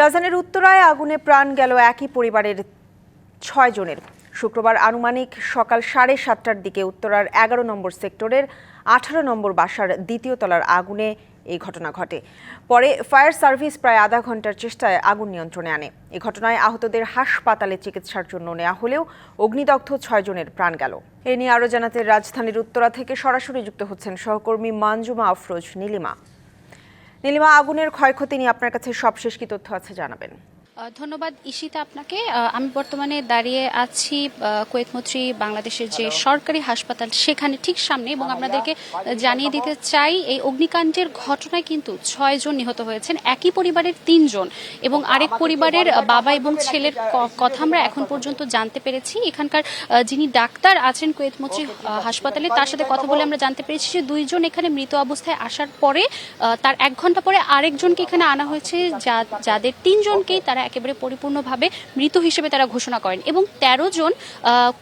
রাজধানীর উত্তরায় আগুনে প্রাণ গেল একই পরিবারের ছয় জনের। শুক্রবার আনুমানিক সকাল সাড়ে সাতটার দিকে উত্তরার এগারো নম্বর সেক্টরের আঠারো নম্বর বাসার দ্বিতীয় তলার আগুনে এই ঘটনা ঘটে। পরে ফায়ার সার্ভিস প্রায় আধা ঘণ্টার চেষ্টায় আগুন নিয়ন্ত্রণে আনে। এ ঘটনায় আহতদের হাসপাতালে চিকিৎসার জন্য নেওয়া হলেও অগ্নিদগ্ধ জনের প্রাণ গেল। এ নিয়ে আরও জানাতে রাজধানীর উত্তরা থেকে সরাসরি যুক্ত হচ্ছেন সহকর্মী মানজুমা আফরোজ নীলিমা। নীলিমা আগুনের ক্ষয়ক্ষতি নিয়ে আপনার কাছে সবশেষ কি তথ্য আছে জানাবেন। ধন্যবাদ ঈশিতা আপনাকে। আমি বর্তমানে দাঁড়িয়ে আছি আহ, বাংলাদেশের যে সরকারি হাসপাতাল সেখানে ঠিক সামনে এবং আপনাদেরকে জানিয়ে দিতে চাই এই অগ্নিকাণ্ডের ঘটনায় কিন্তু ছয় জন নিহত হয়েছেন একই পরিবারের তিনজন এবং আরেক পরিবারের বাবা এবং ছেলের কথা আমরা এখন পর্যন্ত জানতে পেরেছি। এখানকার যিনি ডাক্তার আছেন কুয়েতমৈত্রী হাসপাতালে তার সাথে কথা বলে আমরা জানতে পেরেছি যে দুইজন এখানে মৃত অবস্থায় আসার পরে তার এক ঘণ্টা পরে আরেকজনকে এখানে আনা হয়েছে যা- যাদের তিনজনকেই তারা একেবারে পরিপূর্ণভাবে মৃত হিসেবে তারা ঘোষণা করেন এবং তেরো জন আহ,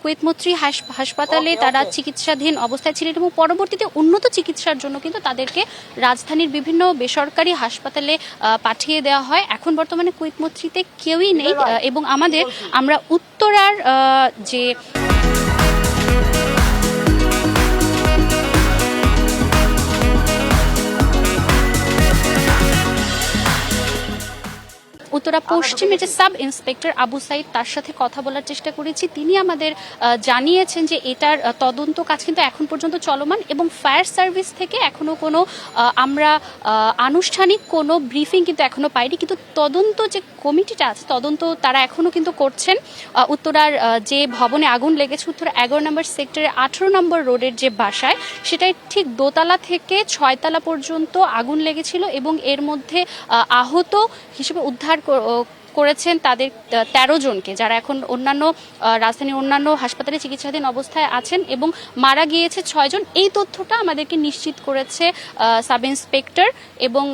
কুয়েতমৈত্রী হাসপাতালে তারা চিকিৎসাধীন অবস্থায় ছিলেন এবং পরবর্তীতে উন্নত চিকিৎসার জন্য কিন্তু তাদেরকে রাজধানীর বিভিন্ন বেসরকারি হাসপাতালে পাঠিয়ে দেওয়া হয়। এখন বর্তমানে কুয়েতমৈত্রীতে কেউই নেই এবং আমাদের আমরা উত্তরার যে উত্তরা পশ্চিমে যে সাব ইন্সপেক্টর আবু সাইদ, তার সাথে কথা বলার চেষ্টা করেছি। তিনি আমাদের জানিয়েছেন যে এটার তদন্ত কাজ কিন্তু এখন পর্যন্ত চলমান এবং ফায়ার সার্ভিস থেকে এখনও কোনো আমরা আনুষ্ঠানিক কোনো ব্রিফিং কিন্তু এখনও পাইনি। কিন্তু তদন্ত যে কমিটিটা আছে, তদন্ত তারা এখনও কিন্তু করছেন। উত্তরার যে ভবনে আগুন লেগেছে, উত্তরা এগারো নম্বর সেক্টরের আঠেরো নম্বর রোডের যে বাসায়, সেটাই ঠিক দোতলা থেকে ছয়তলা পর্যন্ত আগুন লেগেছিল এবং এর মধ্যে আহত হিসেবে উদ্ধার করেছেন তাদের তেরো জনকে যারা এখন অন্যান্য রাজধানীর অন্যান্য হাসপাতালে চিকিৎসাধীন অবস্থায় আছেন এবং মারা গিয়েছে ছয়জন। এই তথ্যটা আমাদেরকে নিশ্চিত করেছে সাব ইন্সপেক্টর এবং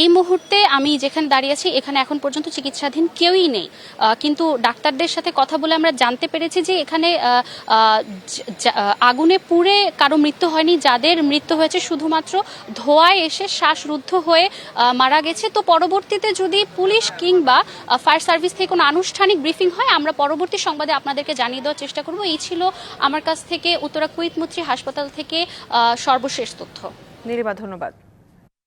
এই মুহূর্তে আমি যেখানে দাঁড়িয়ে আছি, এখানে এখন পর্যন্ত চিকিৎসাধীন কেউই নেই। কিন্তু ডাক্তারদের সাথে কথা বলে আমরা জানতে পেরেছি যে এখানে আগুনে পুড়ে কারও মৃত্যু হয়নি, যাদের মৃত্যু হয়েছে শুধুমাত্র ধোঁয়ায় এসে শ্বাসরুদ্ধ হয়ে মারা গেছে। তো পরবর্তীতে যদি পুলিশ কিংবা ফায়ার সার্ভিস থেকে কোনো আনুষ্ঠানিক ব্রিফিং হয়, আমরা পরবর্তী সংবাদে আপনাদেরকে জানিয়ে দেওয়ার চেষ্টা করব। এই ছিল আমার কাছ থেকে উত্তরা কুইতমুত্রী হাসপাতাল থেকে সর্বশেষ তথ্য। নীলিমা ধন্যবাদ।